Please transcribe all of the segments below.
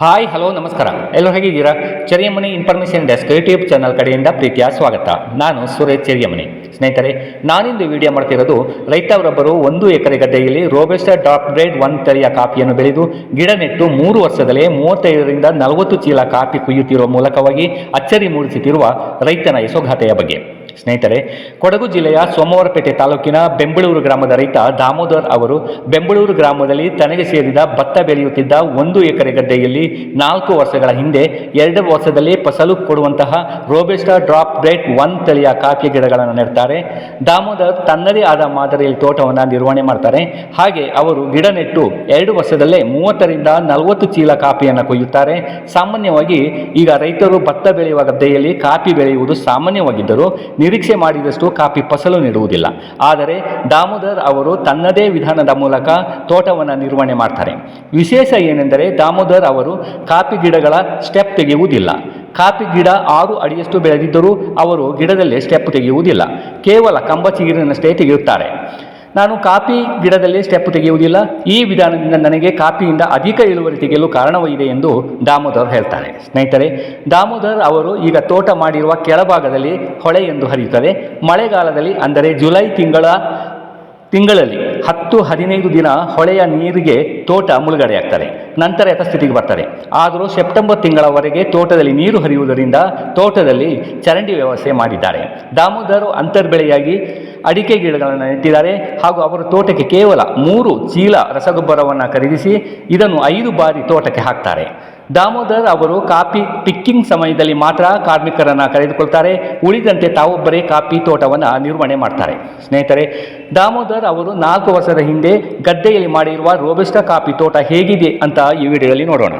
Hi hello ನಮಸ್ಕಾರ. ಎಲ್ಲರೂ ಹೇಗಿದ್ದೀರಾ? Cheriyamani information desk YouTube channel ಕಡೆಯಿಂದ ಪ್ರೀತಿಯ ಸ್ವಾಗತ. ನಾನು ಸುರೇಶ್ ಚೆರಿಯಮನಿ ಸ್ನೇಹಿತರೆ, ನಾನಿಂದು ವಿಡಿಯೋ ಮಾಡ್ತಿರೋದು ರೈತರೊಬ್ಬರು ಒಂದು ಎಕರೆ ಗದ್ದೆಯಲ್ಲಿ ರೋಬೆಸ್ಟಾ ಡಾಕ್ ಗ್ರೇಡ್ ಒನ್ ತಳಿಯ ಕಾಫಿಯನ್ನು ಬೆಳೆದು ಗಿಡ ನೆಟ್ಟು ಮೂರು ವರ್ಷದಲ್ಲೇ ಮೂವತ್ತೈದರಿಂದ ನಲವತ್ತು ಚೀಲ ಕಾಫಿ ಕುಯ್ಯುತ್ತಿರುವ ಮೂಲಕವಾಗಿ ಅಚ್ಚರಿ ಮೂಡಿಸುತ್ತಿರುವ ರೈತನ ಯಶೋಗಾಥೆಯ ಬಗ್ಗೆ. ಸ್ನೇಹಿತರೆ, ಕೊಡಗು ಜಿಲ್ಲೆಯ ಸೋಮವಾರಪೇಟೆ ತಾಲೂಕಿನ ಬೆಂಬಳೂರು ಗ್ರಾಮದ ರೈತ ದಾಮೋದರ್ ಅವರು ಬೆಂಬಳೂರು ಗ್ರಾಮದಲ್ಲಿ ತನಗೆ ಸೇರಿದ ಭತ್ತ ಬೆಳೆಯುತ್ತಿದ್ದ ಒಂದು ಎಕರೆ ಗದ್ದೆಯಲ್ಲಿ ನಾಲ್ಕು ವರ್ಷಗಳ ಹಿಂದೆ ಎರಡು ವರ್ಷದಲ್ಲಿ ಫಸಲು ಕೊಡುವಂತಹ ರೋಬೆಸ್ಟಾ ಡ್ರಾಪ್ ಬ್ರೇಟ್ ಒನ್ ತಳಿಯ ಕಾಫಿ ಗಿಡಗಳನ್ನು ನೆಡ್ತಾರೆ. ದಾಮೋದರ್ ತನ್ನದೇ ಆದ ಮಾದರಿಯಲ್ಲಿ ತೋಟವನ್ನು ನಿರ್ವಹಣೆ ಮಾಡ್ತಾರೆ. ಹಾಗೆ ಅವರು ಗಿಡ ನೆಟ್ಟು ಎರಡು ವರ್ಷದಲ್ಲೇ ಮೂವತ್ತರಿಂದ ನಲವತ್ತು ಚೀಲ ಕಾಫಿಯನ್ನು ಕೊಯ್ಯುತ್ತಾರೆ. ಸಾಮಾನ್ಯವಾಗಿ ಈಗ ರೈತರು ಭತ್ತ ಬೆಳೆಯುವ ಗದ್ದೆಯಲ್ಲಿ ಕಾಫಿ ಬೆಳೆಯುವುದು ಸಾಮಾನ್ಯವಾಗಿದ್ದರೂ ನಿರೀಕ್ಷೆ ಮಾಡಿದಷ್ಟು ಕಾಫಿ ಫಸಲು ನೀಡುವುದಿಲ್ಲ. ಆದರೆ ದಾಮೋದರ್ ಅವರು ತನ್ನದೇ ವಿಧಾನದ ಮೂಲಕ ತೋಟವನ್ನು ನಿರ್ವಹಣೆ ಮಾಡ್ತಾರೆ. ವಿಶೇಷ ಏನೆಂದರೆ ದಾಮೋದರ್ ಅವರು ಕಾಫಿ ಗಿಡಗಳ ಸ್ಟೆಪ್ ತೆಗೆಯುವುದಿಲ್ಲ. ಕಾಫಿ ಗಿಡ ಆರು ಅಡಿಯಷ್ಟು ಬೆಳೆದಿದ್ದರೂ ಅವರು ಗಿಡದಲ್ಲಿ ಸ್ಟೆಪ್ ತೆಗೆಯುವುದಿಲ್ಲ. ಕೇವಲ ಕಂಬ ಚಿಗುರಿನಷ್ಟೇ ತೆಗೆಯುತ್ತಾರೆ. ನಾನು ಕಾಫಿ ಗಿಡದಲ್ಲಿ ಸ್ಟೆಪ್ ತೆಗೆಯುವುದಿಲ್ಲ. ಈ ವಿಧಾನದಿಂದ ನನಗೆ ಕಾಫಿಯಿಂದ ಅಧಿಕ ಇಳುವರಿ ತೆಗೆಯಲು ಕಾರಣವಿದೆ ಎಂದು ದಾಮೋದರ್ ಹೇಳ್ತಾರೆ. ಸ್ನೇಹಿತರೆ, ದಾಮೋದರ್ ಅವರು ಈಗ ತೋಟ ಮಾಡಿರುವ ಕೆಳಭಾಗದಲ್ಲಿ ಹೊಳೆ ಎಂದು ಹರಿಯುತ್ತದೆ. ಮಳೆಗಾಲದಲ್ಲಿ, ಅಂದರೆ ಜುಲೈ ತಿಂಗಳ ತಿಂಗಳಲ್ಲಿ ಹತ್ತು ಹದಿನೈದು ದಿನ ಹೊಳೆಯ ನೀರಿಗೆ ತೋಟ ಮುಳುಗಡೆಯಾಗ್ತದೆ. ನಂತರ ಯಥಸ್ಥಿತಿಗೆ ಬರ್ತಾರೆ ಆದರೂ ಸೆಪ್ಟೆಂಬರ್ ತಿಂಗಳವರೆಗೆ ತೋಟದಲ್ಲಿ ನೀರು ಹರಿಯುವುದರಿಂದ ತೋಟದಲ್ಲಿ ಚರಂಡಿ ವ್ಯವಸ್ಥೆ ಮಾಡಿದ್ದಾರೆ. ದಾಮೋದರ್ ಅಂತರ್ಬೆಳೆಯಾಗಿ ಅಡಿಕೆ ಗಿಡಗಳನ್ನು ನೆಟ್ಟಿದ್ದಾರೆ ಹಾಗೂ ಅವರ ತೋಟಕ್ಕೆ ಕೇವಲ ಮೂರು ಚೀಲ ರಸಗೊಬ್ಬರವನ್ನು ಖರೀದಿಸಿ ಇದನ್ನು ಐದು ಬಾರಿ ತೋಟಕ್ಕೆ ಹಾಕ್ತಾರೆ. ದಾಮೋದರ್ ಅವರು ಕಾಫಿ ಪಿಕ್ಕಿಂಗ್ ಸಮಯದಲ್ಲಿ ಮಾತ್ರ ಕಾರ್ಮಿಕರನ್ನು ಕರೆದುಕೊಳ್ತಾರೆ. ಉಳಿದಂತೆ ತಾವೊಬ್ಬರೇ ಕಾಫಿ ತೋಟವನ್ನು ನಿರ್ವಹಣೆ ಮಾಡ್ತಾರೆ. ಸ್ನೇಹಿತರೆ, ದಾಮೋದರ್ ಅವರು ನಾಲ್ಕು ವರ್ಷದ ಹಿಂದೆ ಗದ್ದೆಯಲ್ಲಿ ಮಾಡಿರುವ ರೋಬಸ್ಟಾ ಕಾಫಿ ತೋಟ ಹೇಗಿದೆ ಅಂತ ಈ ವಿಡಿಯೋದಲ್ಲಿ ನೋಡೋಣ.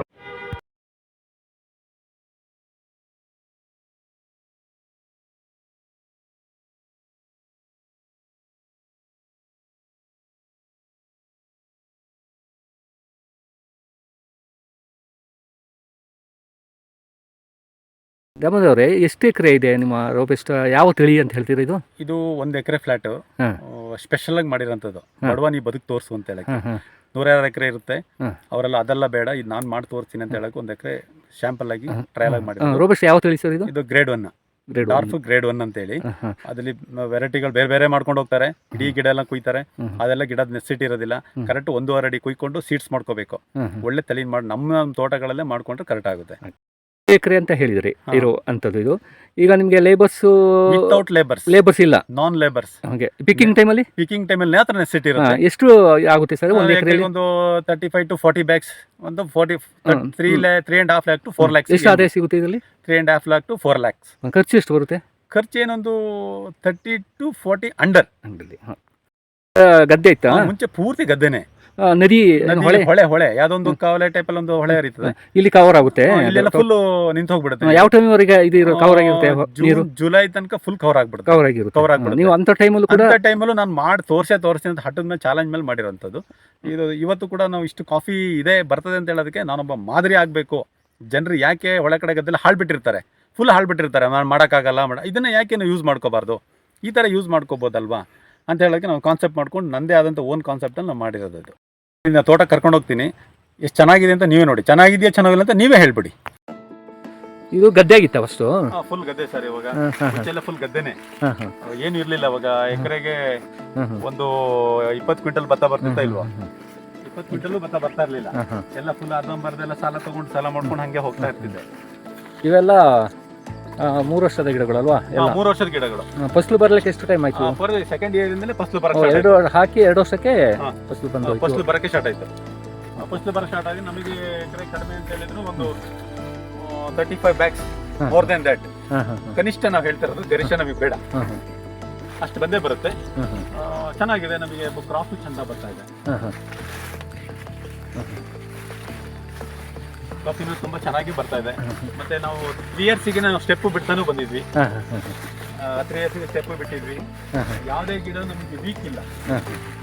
ದಾಮೋದರವ್ರೆ ಎಷ್ಟು ಎಕರೆ ಇದೆ ನಿಮ್ಮ ರೋಬೆಸ್ಟ್ ಯಾವ ತಳಿ ಅಂತ ಹೇಳ್ತೀರಾ ಇದು? ಇದು ಒಂದು ಎಕರೆ ಫ್ಲಾಟ್ ಹಾಂ. ಸ್ಪೆಷಲ್ ಆಗಿ ಮಾಡಿರೋಂಥದ್ದು. ಬಡವ ನೀ ಬದುಕು ತೋರಿಸು ಅಂತ ಹೇಳಕ್ಕೆ. ಹಾಂ ಹಾಂ. ನೂರಾರು ಎಕರೆ ಇರುತ್ತೆ. ಹಾಂ. ಅವರೆಲ್ಲ ಅದೆಲ್ಲ ಬೇಡ ಇದು ನಾನು ಮಾಡಿ ತೋರಿಸ್ತೀನಿ ಅಂತ ಹೇಳಕ್ಕೆ ಒಂದು ಎಕರೆ ಶಾಂಪಲ್ ಆಗಿ ಟ್ರಯಲ್ ಆಗಿ ಮಾಡಿರೋದು. ರೋಬೆಸ್ಟ್ ಯಾವ ತಳಿ ಸರ್ ಇದು? ಇದು grade one grade dwarf grade one ಅಂತ ಹೇಳಿ. ಹಾಂ ಹಾಂ. ಅದ್ರಲ್ಲಿ ವೆರೈಟಿಗಳು ಬೇರೆ ಬೇರೆ ಮಾಡ್ಕೊಂಡು ಹೋಗ್ತಾರೆ. ಇಡೀ ಗಿಡ ಎಲ್ಲ ಕುಯ್ತಾರೆ. ಹ್ಮ್. ಅದೆಲ್ಲ ಗಿಡದ ನೆಸಿಟಿ ಇರೋದಿಲ್ಲ. ಕರೆಕ್ಟ್ ಒಂದೂವರೆ ಅಡಿ ಕುಯ್ಕೊಂಡು ಸೀಡ್ಸ್ ಮಾಡ್ಕೋಬೇಕು. ಹಾಂ ಒಳ್ಳೆ ತಳಿ ಮಾಡಿ ನಮ್ಮ ತೋಟಗಳಲ್ಲೇ ಮಾಡ್ಕೊಂಡ್ರೆ ಕರೆಕ್ಟ್ ಆಗುತ್ತೆ. ಎಕರೆ ಅಂತ ಹೇಳಿದ್ರಿ ಇರೋ ಅಂಥದ್ದು ಇದು. ಈಗ ನಿಮಗೆ ಲೇಬರ್ಸ್ ವಿತೌಟ್ ಲೇಬರ್ಸ್ ಲೇಬರ್ಸ್ ಇಲ್ಲ? ನಾನ್ ಲೇಬರ್ಸ್ ಹಾಗೆ ಟೈಮ್ ಟೈಮಲ್ಲಿ ಪಿಕಿಂಗ್ ಟೈಮಲ್ಲಿ ಮಾತ್ರ ನೆಸಿಟಿ ಇರುತ್ತೆ. ಎಷ್ಟು ಆಗುತ್ತೆ ಸರ್ ಒಂದು ಎಕರೆ ಒಂದು thirty five to forty bags ಒಂದು forty. Three ಲ್ಯಾ three and half lakh to four lakhs ಎಷ್ಟು ಆದಾಯ ಸಿಗುತ್ತೆ ಇದರಲ್ಲಿ? Three and half lakh to four lakhs ಖರ್ಚು ಎಷ್ಟು ಬರುತ್ತೆ? ಖರ್ಚು ಏನೊಂದು thirty to forty under under ಗದ್ದೆ ಇತ್ತಾ ಮುಂಚೆ ಪೂರ್ತಿ ಗದ್ದೆನೆ. ಆ, ನದಿ ಹೊಳೆ. ಹೊಳೆ ಹೊಳೆ. ಯಾವ್ದೊಂದು ಕಾವಲೆ ಟೈಪ್ ಅಲ್ಲಿ ಒಂದು ಹೊಳೆ ಹರಿತದೆ. ಇಲ್ಲಿ ಕವರ್ ಆಗುತ್ತೆ. ಇಲ್ಲೆಲ್ಲ ಫುಲ್ ನಿಂತು ಹೋಗ್ಬಿಡುತ್ತೆ. ಯಾವ ಟೈಮ್ ವರೆಗೆ ಇದು ಕವರ್ ಆಗಿರುತ್ತೆ? ನೀರು? ಜುಲೈ ತನಕ ಫುಲ್ ಕವರ್ ಆಗ್ಬಿಡುತ್ತೆ. ಕವರ್ ಆಗಿರುತ್ತೆ. ಕವರ್ ಆಗ್ಬಿಡುತ್ತೆ. ನೀವು ಅಂತ ಟೈಮಲ್ಲೂ ಕೂಡ ಅಂತ ಟೈಮಲ್ಲೂ ನಾನು ಮಾಡಿ ತೋರ್ಸೇ ತೋರಿಸ್ತೀನಿ ಅಂತ ಹಟ್ಟದ ಮೇಲೆ ಚಾಲೆಂಜ್ ಮೇಲೆ ಮಾಡಿರೋಂಥದ್ದು. ಇದು ಇವತ್ತು ಕೂಡ ನಾವು ಇಷ್ಟು ಕಾಫಿ ಇದೆ ಬರ್ತದೆ ಅಂತ ಹೇಳೋದಕ್ಕೆ ನಾನೊಬ್ಬ ಮಾದರಿ ಆಗಬೇಕು. ಜನರು ಯಾಕೆ ಒಳ ಕಡೆ ಗದ್ದೆಲ್ಲ ಹಾಳ್ಬಿಟ್ಟಿರ್ತಾರೆ ಫುಲ್ ಹಾಳ್ಬಿಟ್ಟಿರ್ತಾರೆ ನಾನು ಮಾಡೋಕ್ಕಾಗಲ್ಲ ಮಾಡ ಇದನ್ನು ಯಾಕೆ ನಾವು ಯೂಸ್ ಮಾಡ್ಕೋಬಾರ್ದು? ಈ ಥರ ಯೂಸ್ ಮಾಡ್ಕೋಬೋದಲ್ವಾ? ಅಂತ ಹೇಳೋಕ್ಕೆ ನಾವು ಕಾನ್ಸೆಪ್ಟ್ ಮಾಡ್ಕೊಂಡು ನನ್ನದೇ ಆದಂಥ ಓನ್ ಕಾನ್ಸೆಪ್ಟಲ್ಲಿ ನಾವು ಮಾಡಿರೋದು ಅದು ತೋಟಕ್ಕೆ ತೋಟ ಕರ್ಕೊಂಡು ಹೋಗ್ತೀನಿ. ಎಷ್ಟು ಚೆನ್ನಾಗಿದೆ ಅಂತ ನೀವೇ ನೋಡಿ. ಚೆನ್ನಾಗಿದೆಯಾ ಚೆನ್ನಾಗಿಲ್ಲ ಅಂತ ನೀವೇ ಹೇಳ್ಬಿಡಿ. ಇದು ಗದ್ದೆ ಆಗಿತ್ತ ಫಸ್ಟು ಫುಲ್ ಗದ್ದೆ ಸರ್ ಇವಾಗ. ಮುಂಚೆಲ್ಲ ಫುಲ್ ಗದ್ದೆನೆ. ಏನು ಇರಲಿಲ್ಲ ಅವಾಗ. ಎಕರೆಗೆ ಒಂದು ಇಪ್ಪತ್ತು ಕ್ವಿಂಟಲ್ ಭತ್ತ ಬರ್ತಿತ್ತಾ ಇಲ್ವಾ? ಇಪ್ಪತ್ತು ಕ್ವಿಂಟಲ್ ಭತ್ತ ಬರ್ತಾ ಇರಲಿಲ್ಲ. ಎಲ್ಲ ಫುಲ್ ಅರ್ಧಂಬರ್ದೆಲ್ಲ ಸಾಲ ತಗೊಂಡು ಸಾಲ ಮಾಡ್ಕೊಂಡು ಹಂಗೆ ಹೋಗ್ತಾ ಇರ್ತಿದ್ದೆ. ಇವೆಲ್ಲ ಮೂರು ವರ್ಷದ ಗಿಡಗಳು ಅಲ್ವಾ ಎಲ್ಲ. ಮೂರು ವರ್ಷದ ಗಿಡಗಳು. ಫಸ್ಲು ಬರ್ಲಿಕ್ಕೆ ಎಷ್ಟು ಟೈಮ್ ಆಯ್ತು? ಸೆಕೆಂಡ್ ಇಯರ್ ಇಂದಲೇ ಫಸಲು ಬರಕ್ಕೆ ಎರಡು ಹಾಕಿ ಎರಡು ವರ್ಷಕ್ಕೆ ಫಸ್ಲು ಬಂದು ಫಸಲು ಬರಕ್ಕೆ ಸ್ಟಾರ್ಟ್ ಆಯ್ತು. ಫಸಲು ಬರಕ್ಕೆ ಸ್ಟಾರ್ಟ್ ಆಗಿ ನಮಗೆ ಎಕರೆ ಕಡಿಮೆ ಅಂತ ಹೇಳಿದ್ರು ಒಂದು thirty five bags. More than that ಕನಿಷ್ಠ ನಾವು ಹೇಳ್ತಾ ಇರೋದು ಗರಿಷ್ಠ ನಮಗೆ ಬೇಡ ಅಷ್ಟು ಬಂದೇ ಬರುತ್ತೆ. ಚೆನ್ನಾಗಿದೆ ನಮಗೆ ಕ್ರಾಫ್ ಚಂದ ಬರ್ತಾ ಇದೆ. ಕಾಫಿನೂ ತುಂಬಾ ಚೆನ್ನಾಗಿ ಬರ್ತಾ ಇದೆ. ಮತ್ತೆ ನಾವು ತ್ರೀ ಇಯರ್ಸಿಗೆ ನಾವು ಸ್ಟೆಪ್ ಬಿಡ್ತಾನೂ ಬಂದಿದ್ವಿ. ತ್ರೀ ಇಯರ್ಸಿಗೆ ಸ್ಟೆಪ್ ಬಿಟ್ಟಿದ್ವಿ. ಯಾವುದೇ ಗಿಡ ನಮಗೆ ವೀಕ್ ಇಲ್ಲ.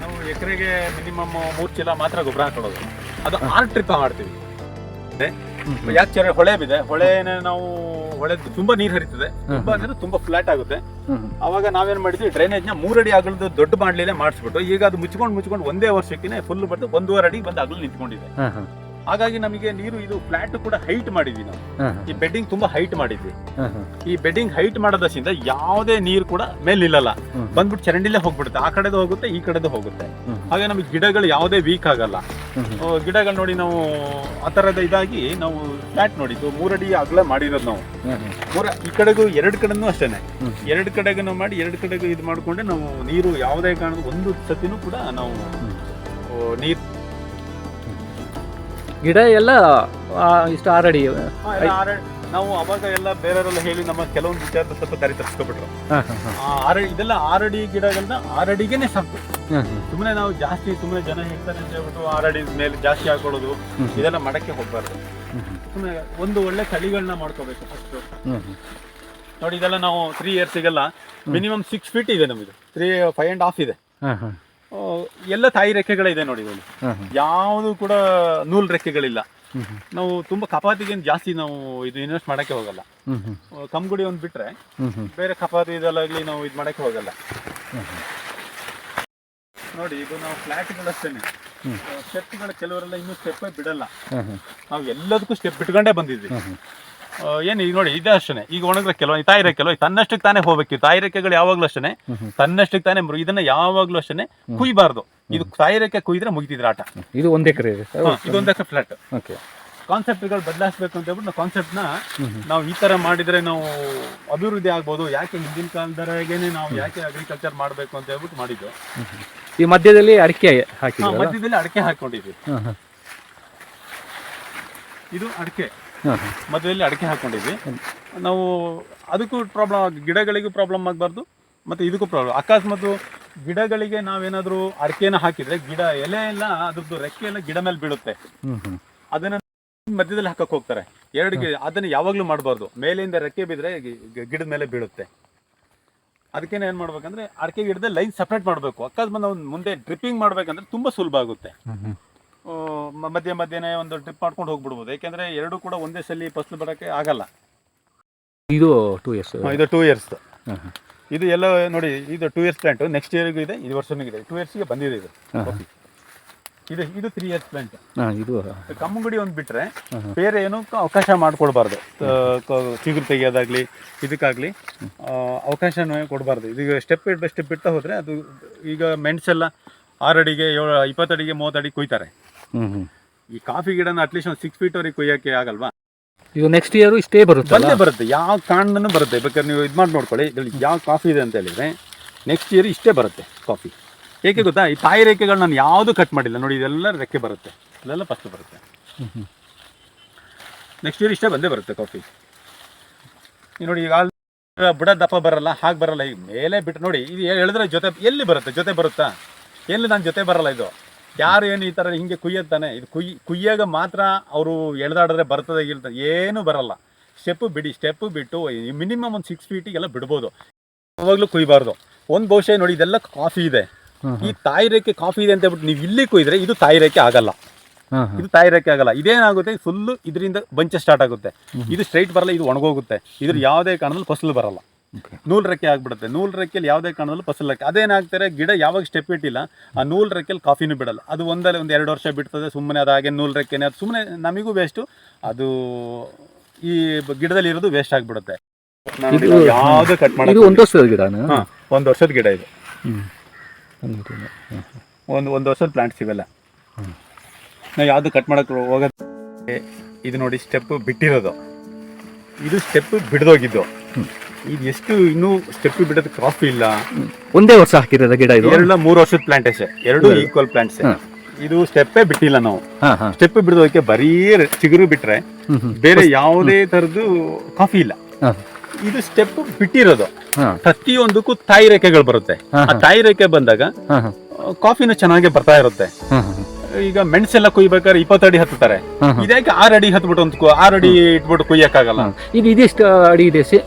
ನಾವು ಎಕರೆಗೆ ಮಿನಿಮಮ್ ಮೂರು ಚೀಲ ಮಾತ್ರ ಗೊಬ್ಬರ ಹಾಕೊಳ್ಳೋದು ಅದು ಆರು ಟ್ರಿಪ್ ಮಾಡ್ತೀವಿ. ಯಾಕೆ ಹೊಳೆ ಬಿದೆ? ಹೊಳೆನ ನಾವು ಹೊಳೆ ತುಂಬಾ ನೀರು ಹರಿತದೆ. ತುಂಬಾ ಅಂದ್ರೆ ತುಂಬಾ ಫ್ಲಾಟ್ ಆಗುತ್ತೆ. ಅವಾಗ ನಾವೇನ್ ಮಾಡಿದ್ವಿ? ಡ್ರೈನೇಜ್ನ ಮೂರಡಿ ಅಗಲದ ದೊಡ್ಡ ಮಾಡ್ಲಿಲ್ಲ ಮಾಡಿಸ್ಬಿಟ್ಟು ಈಗ ಅದು ಮುಚ್ಕೊಂಡು ಮುಚ್ಕೊಂಡು ಒಂದೇ ವರ್ಷಕ್ಕೆ ಫುಲ್ ಬರ್ದು ಒಂದೂವರೆ ಅಡಿ ಬಂದು ಅಗಲು ನಿಂತ್ಕೊಂಡಿದೆ. ಹಾಗಾಗಿ ನಮಗೆ ನೀರು ಇದು ಫ್ಲಾಟ್ ಕೂಡ ಹೈಟ್ ಮಾಡಿದ್ವಿ ನಾವು. ಈ ಬೆಡ್ಡಿಂಗ್ ತುಂಬಾ ಹೈಟ್ ಮಾಡಿದ್ವಿ. ಈ ಬೆಡ್ಡಿಂಗ್ ಹೈಟ್ ಮಾಡೋದ್ರಿಂದ ಯಾವುದೇ ನೀರು ಕೂಡ ಮೇಲೆ ನಿಲ್ಲಲ್ಲ ಬಂದ್ಬಿಟ್ಟು ಚರಂಡಿಲೇ ಹೋಗ್ಬಿಡುತ್ತೆ. ಆ ಕಡೆದು ಹೋಗುತ್ತೆ ಈ ಕಡೆದು ಹೋಗುತ್ತೆ. ಹಾಗೆ ನಮಗೆ ಗಿಡಗಳು ಯಾವುದೇ ವೀಕ್ ಆಗಲ್ಲ. ಗಿಡಗಳು ನೋಡಿ ನಾವು ಆ ತರದ ಇದಾಗಿ ನಾವು ಫ್ಲಾಟ್ ನೋಡಿದ್ದು. ಮೂರಡಿ ಅಗಲ ಮಾಡಿರೋದು ನಾವು. ಮೂರ ಈ ಕಡೆಗೂ ಎರಡು ಕಡೆನೂ ಅಷ್ಟೇನೆ. ಎರಡು ಕಡೆಗೂ ನಾವು ಮಾಡಿ ಎರಡು ಕಡೆಗೂ ಇದು ಮಾಡ್ಕೊಂಡೆ ನಾವು ನೀರು ಯಾವುದೇ ಕಾರಣ ಒಂದು ಸತಿನೂ ಕೂಡ ನಾವು ನೀರು ಗಿಡ ಎಲ್ಲ ಆ, ಇಷ್ಟು ಆರಡಿ ನಾವು ಅವಾಗ ಎಲ್ಲ ಬೇರೆಯವರೆಲ್ಲ ಹೇಳಿ ನಮ್ಮ ಕೆಲವೊಂದು ವಿಚಾರ ಸ್ವಲ್ಪ ದಾರಿ ತಪ್ಪಿಸ್ಕೊಬಿಟ್ರು. ಹಾಂ ಆ ಆರ ಇದೆಲ್ಲ ಆರಡಿ ಗಿಡಗಳನ್ನ ಆರಡಿಗೆನೆ ಸಾಕು. ಸುಮ್ಮನೆ ನಾವು ಜಾಸ್ತಿ ಸುಮ್ಮನೆ ಜನ ಹೇಳ್ತಾರೆ ಅಂತ ಹೇಳ್ಬಿಟ್ಟು ಆರಡಿ ಮೇಲೆ ಜಾಸ್ತಿ ಹಾಕೊಳ್ಳೋದು ಹ್ಮ್. ಇದೆಲ್ಲ ಮಾಡಕ್ಕೆ ಹೋಗ್ಬಾರ್ದು. ಸುಮ್ಮನೆ ಒಂದು ಒಳ್ಳೆ ತಳಿಗಳನ್ನ ಮಾಡ್ಕೋಬೇಕು ಫಸ್ಟ್ ನೋಡಿ ಇದೆಲ್ಲ ನಾವು ತ್ರೀ ಇಯರ್ಸಿಗೆಲ್ಲ ಮಿನಿಮಮ್ ಸಿಕ್ಸ್ ಫೀಟ್ ಇದೆ ನಮಗೆ ತ್ರೀ ಫೈವ್ ಆ್ಯಂಡ್ ಹಾಫ್ ಇದೆ. ಎಲ್ಲ ತಾಯಿ ರೆಕ್ಕೆಗಳಿದೆ ನೋಡಿ ಇದರಲ್ಲಿ ಹಾಂ ಯಾವುದು ಕೂಡ ನೂಲ್ ರೆಕ್ಕೆಗಳಿಲ್ಲ ನಾವು ತುಂಬಾ ಕಪಾತಿಗೆ ಜಾಸ್ತಿ ನಾವು ಇದು ಇನ್ವೆಸ್ಟ್ ಮಾಡಕ್ಕೆ ಹೋಗಲ್ಲ. ಕಂಗುಡಿ ಒಂದು ಬಿಟ್ರೆ ಬೇರೆ ಕಪಾತಿ ಇದಲ್ಲಾಗ್ಲಿ ನಾವು ಇದು ಮಾಡಕ್ಕೆ ಹೋಗಲ್ಲ. ನೋಡಿ ಇದು ನಾವು ಫ್ಲಾಟ್ಗಳಷ್ಟೇನೆ ಸ್ಟೆಪ್ ಸ್ಟೆಪ್ಗಳು ಕೆಲವರೆಲ್ಲ ಇನ್ನೂ ಸ್ಟೆಪ್ ಬಿಡಲ್ಲ. ನಾವು ಎಲ್ಲದಕ್ಕೂ ಸ್ಟೆಪ್ ಬಿಟ್ಕೊಂಡೇ ಬಂದಿದ್ವಿ. ಏನು ಈಗ ನೋಡಿ ಇದೆ ಅಷ್ಟೇ ಈಗ ಒಣಗ್ರೆ ಕೆಲವು ತಾಯಿ ರೆಕ್ಕೆಲ್ಲ ತನ್ನಷ್ಟಕ್ಕೆ ತಾನೇ ಹೋಗ್ಬೇಕು. ತಾಯಿ ರೆಕ್ಕೆಗಳು ಯಾವಾಗಲೂ ಅಷ್ಟೇ. ತನ್ನಷ್ಟಕ್ಕೆ ತಾನೇ ಇದನ್ನ ಯಾವಾಗಲೂ ಅಷ್ಟೇ ಕುಯ್ಬಾರ್ದು. ಇದು ತಾಯಿ ರೆಕ್ಕೆ ಕುಯ್ದ್ರೆ ಮುಗಿತಿದ್ರೆ ಆಟ. ಇದು ಒಂದ್ ಎಕರೆ ಇದೊಂದೇ ಫ್ಲಾಟ್ ಓಕೆ. ಕಾನ್ಸೆಪ್ಟ್ಗಳು ಬದಲಾಯಿಸ್ಬೇಕು ಅಂತ ಹೇಳ್ಬಿಟ್ಟು ಕಾನ್ಸೆಪ್ಟ್ ಕಾನ್ಸೆಪ್ಟ್ನ. ನಾವು ಈ ತರ ಮಾಡಿದ್ರೆ ನಾವು ಅಭಿವೃದ್ಧಿ ಆಗ್ಬೋದು. ಯಾಕೆ ಹಿಂದಿನ ಕಾಲದವರೆಗೇನೆ ನಾವು ಯಾಕೆ ಅಗ್ರಿಕಲ್ಚರ್ ಮಾಡಬೇಕು ಅಂತ ಹೇಳ್ಬಿಟ್ಟು ಮಾಡಿದ್ದು. ಈ ಮಧ್ಯದಲ್ಲಿ ಅಡಿಕೆ ಹಾಕಿ ಮಧ್ಯದಲ್ಲಿ ಅಡಿಕೆ ಹಾಕೊಂಡಿದ್ವಿ ಇದು ಅಡಿಕೆ. ಮಧ್ಯದಲ್ಲಿ ಅಡಿಕೆ ಹಾಕೊಂಡಿದ್ವಿ. ನಾವು ಅದಕ್ಕೂ ಪ್ರಾಬ್ಲಮ್ ಗಿಡಗಳಿಗೂ ಪ್ರಾಬ್ಲಮ್ ಆಗಬಾರ್ದು. ಮತ್ತೆ ಇದಕ್ಕೂ ಪ್ರಾಬ್ಲಮ್ ಅಕಸ್ಮಾತ್ ಗಿಡಗಳಿಗೆ ನಾವೇನಾದರೂ ಅಡಿಕೆನ ಹಾಕಿದ್ರೆ ಗಿಡ ಎಲೆ ಎಲ್ಲ ಅದ್ರದ್ದು ರೆಕ್ಕೆ ಎಲ್ಲ ಗಿಡ ಮೇಲೆ ಬೀಳುತ್ತೆ. ಅದನ್ನ ಮಧ್ಯದಲ್ಲಿ ಹಾಕಕ್ಕೆ ಹೋಗ್ತಾರೆ. ಎರಡು ಗಿಡ ಅದನ್ನ ಯಾವಾಗಲೂ ಮಾಡಬಾರ್ದು. ಮೇಲಿಂದ ರೆಕ್ಕೆ ಗಿ- ಗಿಡದ ಮೇಲೆ ಬೀಳುತ್ತೆ. ಅದಕ್ಕೇನೆ ಏನು ಮಾಡ್ಬೇಕಂದ್ರೆ ಅಡಿಕೆ ಗಿಡದ ಲೈನ್ ಸಪ್ರೇಟ್ ಮಾಡಬೇಕು. ಅಕಸ್ಮಾತ್ ನಾವು ಮುಂದೆ ಡ್ರಿಪ್ಪಿಂಗ್ ಮಾಡ್ಬೇಕಂದ್ರೆ ತುಂಬಾ ಸುಲಭ ಆಗುತ್ತೆ. ಮಧ್ಯ ಮಧ್ಯನೇ ಒಂದು ಟ್ರಿಪ್ ಮಾಡ್ಕೊಂಡು ಹೋಗ್ಬಿಡ್ಬೋದು. ಯಾಕೆಂದ್ರೆ ಎರಡು ಕೂಡ ಒಂದೇ ಸಲ ಫಸಲು ಬರೋಕ್ಕೆ ಆಗಲ್ಲ. ಇದು ಟೂ ಇಯರ್ಸ್ ಇದು ಟೂ ಇಯರ್ಸ್ ಇದು ಎಲ್ಲ ನೋಡಿ ಇದು ಟೂ ಇಯರ್ಸ್ ಪ್ಲಾಂಟ್ ನೆಕ್ಸ್ಟ್ ಇಯರ್ಗೂ ಇದೆ ಇದು ವರ್ಷನೂ ಇದೆ. ಟೂ ಇಯರ್ಸ್ಗೆ ಬಂದಿದೆ ಇದು. ಇದು ಇದು ತ್ರೀ ಇಯರ್ಸ್ ಪ್ಲಾಂಟ್ ಇದು ಕಮ್ಮಂಗುಡಿ ಒಂದು ಹಾಂ ಬೇರೆ ಏನು ಅವಕಾಶ ಮಾಡಿಕೊಡ್ಬಾರ್ದು. ಚಿಗುರು ತೆಗಿಯೋದಾಗ್ಲಿ ಇದಕ್ಕಾಗಲಿ ಅವಕಾಶನೇ ಕೊಡಬಾರ್ದು. ಇದೀಗ ಸ್ಟೆಪ್ ಇಟ್ಟು ಸ್ಟೆಪ್ ಬಿಟ್ಟ ಹೋದರೆ ಅದು ಈಗ ಮೆಣಸೆಲ್ಲ ಆರು ಅಡಿಗೆ ಏಳು ಇಪ್ಪತ್ತು ಅಡಿಗೆ ಮೂವತ್ತು ಅಡಿಗೆ ಕೊಯ್ತಾರೆ. ಈ ಕಾಫಿ ಗಿಡನ ಅಟ್ಲೀಸ್ಟ್ ಒಂದು ಸಿಕ್ಸ್ ಫೀಟ್ವರೆಗೆ ಕೊಯ್ಯೋಕ್ಕೆ ಆಗಲ್ವಾ? ಇದು ನೆಕ್ಸ್ಟ್ ಇಯರ್ ಇಷ್ಟೇ ಬರುತ್ತೆ ಬಂದೇ ಬರುತ್ತೆ. ಯಾವ ಕಾಂಡನೂ ಬರುತ್ತೆ. ಬೇಕಾದ್ರೆ ನೀವು ಇದು ಮಾಡಿ ನೋಡ್ಕೊಳ್ಳಿ ಇದ್ರಲ್ಲಿ ಯಾವ ಕಾಫಿ ಇದೆ ಅಂತ ಹೇಳಿದ್ರೆ ನೆಕ್ಸ್ಟ್ ಇಯರ್ ಇಷ್ಟೇ ಬರುತ್ತೆ ಕಾಫಿ. ಏಕೆ ಗೊತ್ತಾ? ಈ ತಾಯಿ ರೇಖೆಗಳು ನಾನು ಯಾವುದು ಕಟ್ ಮಾಡಿಲ್ಲ. ನೋಡಿ ಇದೆಲ್ಲ ರೆಕ್ಕೆ ಬರುತ್ತೆ. ಇದೆಲ್ಲ ಫಸ್ಟ್ ಬರುತ್ತೆ. ನೆಕ್ಸ್ಟ್ ಇಯರ್ ಇಷ್ಟೇ ಬಂದೇ ಬರುತ್ತೆ ಕಾಫಿ. ಈ ನೋಡಿ ಈಗ ಬುಡ ದಪ್ಪ ಬರಲ್ಲ ಹಾಗೆ ಬರಲ್ಲ. ಈಗ ಮೇಲೆ ಬಿಟ್ಟು ನೋಡಿ ಇದು ಹೇಳಿದ್ರೆ ಜೊತೆ ಎಲ್ಲಿ ಬರುತ್ತೆ? ಜೊತೆ ಬರುತ್ತಾ? ಎಲ್ಲಿ ನಾನು ಜೊತೆ ಬರಲ್ಲ ಇದು? ಯಾರು ಏನು ಈ ಥರ ಹಿಂಗೆ ಕುಯ್ಯತ್ತಾನೆ ಇದು ಕುಯ್ ಕುಯ್ಯಾಗ ಮಾತ್ರ ಅವರು ಎಳೆದಾಡಿದ್ರೆ ಬರ್ತದೆ ಇಲ್ತ ಏನೂ ಬರಲ್ಲ. ಸ್ಟೆಪ್ ಬಿಡಿ ಸ್ಟೆಪ್ ಬಿಟ್ಟು ಮಿನಿಮಮ್ ಒಂದು ಸಿಕ್ಸ್ ಫೀಟಿಗೆಲ್ಲ ಬಿಡ್ಬೋದು. ಯಾವಾಗಲೂ ಕುಯ್ಬಾರ್ದು. ಒಂದು ಬಹುಶಃ ನೋಡಿ ಇದೆಲ್ಲ ಕಾಫಿ ಇದೆ. ಈ ತಾಯಿ ರೇಖೆ ಕಾಫಿ ಇದೆ ಅಂತ ಹೇಳ್ಬಿಟ್ಟು ನೀವು ಇಲ್ಲಿ ಕುಯ್ದ್ರೆ ಇದು ತಾಯಿ ರೇಖೆ ಆಗಲ್ಲ. ಇದು ತಾಯಿ ರೇಖೆ ಆಗಲ್ಲ. ಇದೇನಾಗುತ್ತೆ? ಫುಲ್ಲು ಇದರಿಂದ ಬಂಚ ಸ್ಟಾರ್ಟ್ ಆಗುತ್ತೆ. ಇದು ಸ್ಟ್ರೈಟ್ ಬರಲ್ಲ ಇದು ಒಣಗೋಗುತ್ತೆ. ಇದ್ರ ಯಾವುದೇ ಕಾರಣದಲ್ಲಿ ಫಸಲು ಬರಲ್ಲ. ನೂಲ್ ರೆಕ್ಕೆ ಆಗ್ಬಿಡುತ್ತೆ. ನೂಲ್ ರೆಕ್ಕೆಯಲ್ಲಿ ಯಾವುದೇ ಕಾರಣದಲ್ಲೂ ಫಸಲ್ ರೆಕ್ಕೆ ಅದೇನಾಗ್ತಾರೆ ಗಿಡ ಯಾವಾಗ ಸ್ಟೆಪ್ ಇಟ್ಟಿಲ್ಲ ಆ ನೂಲ್ ರೆಕ್ಕೆಯಲ್ಲಿ ಕಾಫಿನೂ ಬಿಡಲ್ಲ. ಅದು ಒಂದಲ್ಲ ಒಂದು ಎರಡು ವರ್ಷ ಬಿಡ್ತದೆ ಸುಮ್ಮನೆ ಅದು ಹಾಗೆ ನೂಲ್ ರೆಕ್ಕೆನೆ ಅದು ಸುಮ್ಮನೆ ನಮಗೂ ವೇಸ್ಟು ಅದು ಈ ಗಿಡದಲ್ಲಿ ಇರೋದು ವೇಸ್ಟ್ ಆಗಿಬಿಡುತ್ತೆ. ಇದು- ಯಾವುದು ಕಟ್ ಮಾಡಿ ಒಂದು ವರ್ಷದ ಗಿಡ ಹಾಂ ಒಂದು ವರ್ಷದ ಗಿಡ ಇದು. ಹ್ಞೂ ಒಂದು ಒಂದು ವರ್ಷದ ಪ್ಲಾಂಟ್ಸ್ ಇವೆಲ್ಲ. ನಾವು ಯಾವುದು ಕಟ್ ಮಾಡಕ್ಕೆ ಹೋಗೋದು ಇದು ನೋಡಿ ಸ್ಟೆಪ್ ಬಿಟ್ಟಿರೋದು. ಇದು ಸ್ಟೆಪ್ ಬಿಡ್ದೋಗಿದ್ದು. ಇದು ಎಷ್ಟು ಇನ್ನೂ ಸ್ಟೆಪ್ ಬಿಡೋದು ಕಾಫಿ ಇಲ್ಲ. ಒಂದೇ ವರ್ಷ ಹಾಕಿರೋದ ಗಿಡ ಇದು? ಎರಡು ಮೂರು ವರ್ಷದ ಪ್ಲಾಂಟೇಶನ್ ಎರಡು ಎರಡು. Equal plants. ಇದು ಸ್ಟೆಪ್ಪೇ ಬಿಟ್ಟಿಲ್ಲ ನಾವು. ಸ್ಟೆಪ್ ಬಿಡೋದಕ್ಕೆ ಬರೀ ಚಿಗುರು ಬಿಟ್ರೆ ಬೇರೆ ಯಾವುದೇ ತರದ್ದು ಕಾಫಿ ಇಲ್ಲ. ಇದು ಸ್ಟೆಪ್ ಬಿಟ್ಟಿರೋದು. ಪ್ರತಿಯೊಂದಕ್ಕೂ ತಾಯಿ ರೇಖೆಗಳು ಬರುತ್ತೆ. ಆ ತಾಯಿ ರೇಖೆ ಬಂದಾಗ ಕಾಫಿನ ಚೆನ್ನಾಗಿ ಬರ್ತಾ ಇರುತ್ತೆ. ಈಗ ಮೆಣಸೆಲ್ಲ ಕುಯ್ಬೇಕಾದ್ರೆ ಇಪ್ಪತ್ತಡಿ ಅಡಿ ಹತ್ತುತ್ತಾರೆ. ಹಾಂ ಹಾಂ. ಇದ್ಯಾಕೆ ಆರು ಅಡಿ ಹತ್ಬಿಟ್ಟು ಅಂತ ಆರು ಅಡಿ ಇಟ್ಬಿಟ್ಟು ಕುಯ್ಯಕ್ಕಾಗಲ್ಲ? ಇದು ಇದೆಷ್ಟು ಅಡಿ ಇದೆ ಸಿ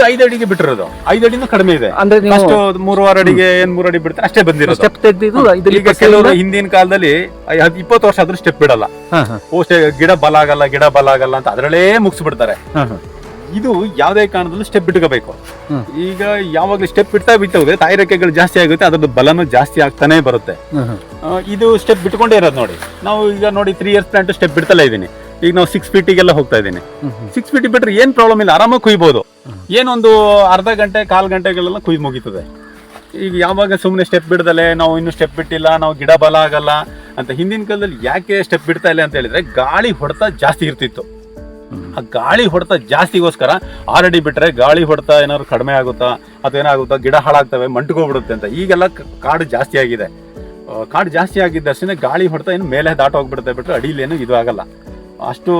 ಇದು ಐದು ಅಡಿಗೆ ಬಿಟ್ಟಿರೋದು. ಐದು ಅಡಿನೂ ಕಡಿಮೆ ಇದೆ. ಅಂದ್ರೆ ನೀವು ಮೂರುವರೆ ಅಡಿಗೆ ಏನ್ ಮೂರು ಅಡಿ ಬಿಡ್ತಾರೆ ಅಷ್ಟೇ ಬಂದಿರೋದು. ಸ್ಟೆಪ್ ತೆಗ್ದಿದ್ದು ಈಗ ಕೆಲವರು ಹಿಂದಿನ ಕಾಲದಲ್ಲಿ ಐ- ಇಪ್ಪತ್ತು ವರ್ಷ ಆದ್ರೂ ಸ್ಟೆಪ್ ಬಿಡಲ್ಲ. ಪೋಸ್ಟ್ ಹಾಂ. ಓ ಸ್ಟೆ- ಗಿಡ ಬಲ ಆಗಲ್ಲ ಗಿಡ ಬಲ ಆಗಲ್ಲ ಅಂತ ಅದರಲ್ಲೇ ಮುಗಿಸ್ಬಿಡ್ತಾರೆ. ಬಿಡ್ತಾರೆ ಹಾಂ. ಇದು ಯಾವುದೇ ಕಾರಣದಲ್ಲೂ ಸ್ಟೆಪ್ ಬಿಟ್ಕೋಬೇಕು. ಹ್ಮ್. ಈಗ ಯಾವಾಗಲೂ ಸ್ಟೆಪ್ ಬಿಡ್ತಾ ಬಿಡ್ತಾ ಹೋದ್ರೆ ತಾಯಿ ರೆಕ್ಕೆಗಳು ಜಾಸ್ತಿ ಆಗುತ್ತೆ ಅದ್ರದ್ದು ಬಲನು ಜಾಸ್ತಿ ಆಗ್ತಾನೆ ಬರುತ್ತೆ. ಆ, ಇದು ಸ್ಟೆಪ್ ಬಿಟ್ಕೊಂಡೇ ಇರೋದು ನೋಡಿ. ನಾವು ಈಗ ನೋಡಿ ತ್ರೀ ಇಯರ್ಸ್ ಪ್ಲಾಂಟ್ ಸ್ಟೆಪ್ ಬಿಡ್ತಲೇ ಇದ್ದೀನಿ ಈಗ ನಾವು ಸಿಕ್ಸ್ ಫೀಟಿಗೆಲ್ಲ ಹೋಗ್ತಾ ಇದ್ದೀನಿ ಹ್ಮ್ ಹ್ಮ್. ಸಿಕ್ಸ್ ಫೀಟ್ ಬಿಟ್ರೆ ಏನು ಪ್ರಾಬ್ಲಮ್ ಇಲ್ಲ ಆರಾಮಾಗಿ ಕುಯ್ಬೋದು. ಏನೊಂದು ಅರ್ಧ ಗಂಟೆ, ಕಾಲು ಗಂಟೆಗಳೆಲ್ಲ ಕುಯ್ದು ಮುಗೀತದೆ. ಈಗ ಯಾವಾಗ ಸುಮ್ಮನೆ ಸ್ಟೆಪ್ ಬಿಡ್ದಲೆ, ನಾವು ಇನ್ನೂ ಸ್ಟೆಪ್ ಬಿಟ್ಟಿಲ್ಲ, ನಾವು ಗಿಡ ಬಲ ಆಗಲ್ಲ ಅಂತ ಹಿಂದಿನ ಕಾಲದಲ್ಲಿ ಯಾಕೆ ಸ್ಟೆಪ್ ಬಿಡ್ತಾ ಇಲ್ಲ ಅಂತ ಹೇಳಿದ್ರೆ ಗಾಳಿ ಹೊಡೆತ ಜಾಸ್ತಿ ಇರ್ತಿತ್ತು. ಆ ಗಾಳಿ ಹೊಡೆತ ಜಾಸ್ತಿಗೋಸ್ಕರ ಆರಡಿ ಬಿಟ್ರೆ ಗಾಳಿ ಹೊಡೆತ ಏನಾದ್ರು ಕಡಿಮೆ ಆಗುತ್ತಾ ಅಥವಾ ಏನಾಗುತ್ತಾ ಗಿಡ ಹಾಳಾಗ್ತವೆ ಮಂಟ್ಕೋಗ್ಬಿಡುತ್ತೆ ಅಂತ. ಈಗೆಲ್ಲ ಕಾಡು ಜಾಸ್ತಿ ಆಗಿದೆ. ಕಾಡು ಜಾಸ್ತಿ ಆಗಿದ್ದಷ್ಟೇ ಗಾಳಿ ಹೊಡೆತ ಏನು ಮೇಲೆ ದಾಟೋಗ್ಬಿಡುತ್ತೆ ಬಿಟ್ರೆ ಅಡಿಲೇನು ಇದು ಆಗಲ್ಲ. ಅಷ್ಟು